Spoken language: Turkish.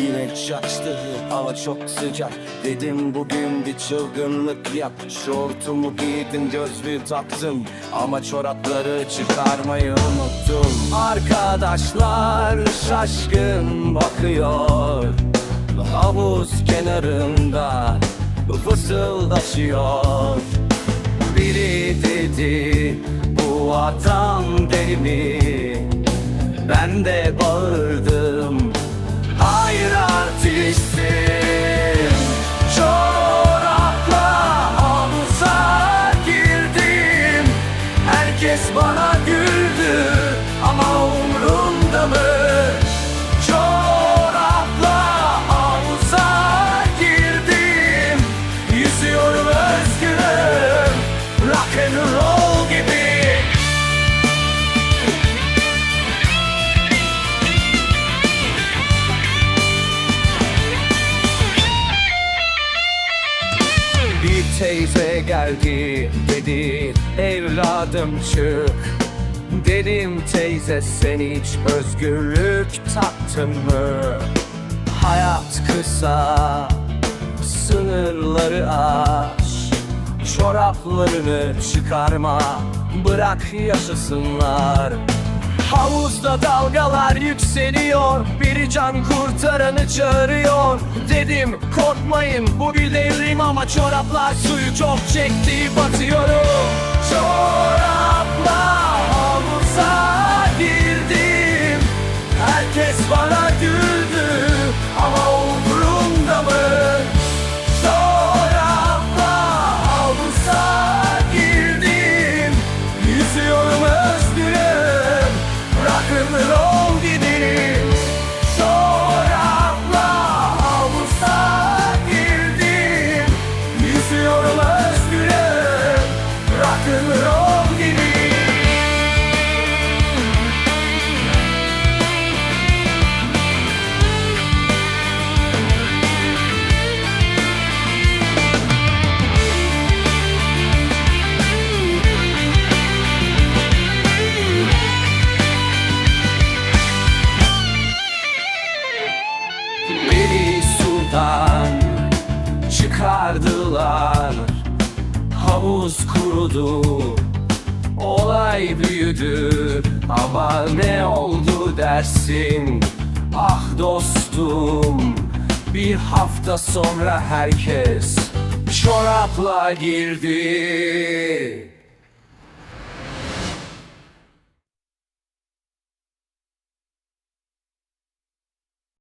Güneş açtı hava çok sıcak. Dedim bugün bir çılgınlık yap. Şortumu giydim gözlüğü taktım Ama çorapları çıkarmayı unuttum. Arkadaşlar şaşkın bakıyor. Havuz kenarında fısıldaşıyor. Biri dedi bu deli mi? Ben de bağırdım Rock and roll gibi. Bir teyze geldi dedi evladım çık. Dedim teyze sen hiç özgürlük taktın mı? Hayat kısa sınırları aş Çoraplarını çıkarma. Bırak yaşasınlar. Havuzda dalgalar yükseliyor. Biri can kurtaranı çağırıyor. Dedim korkmayın bu bir devrim ama çoraplar suyu çok çekti. Batıyorum. Çorapla Rock'n'roll sudan çıkardılar Havuz kurudu. Olay büyüdü Ama ne oldu dersin? Ah dostum Bir hafta sonra herkes Çorapla girdi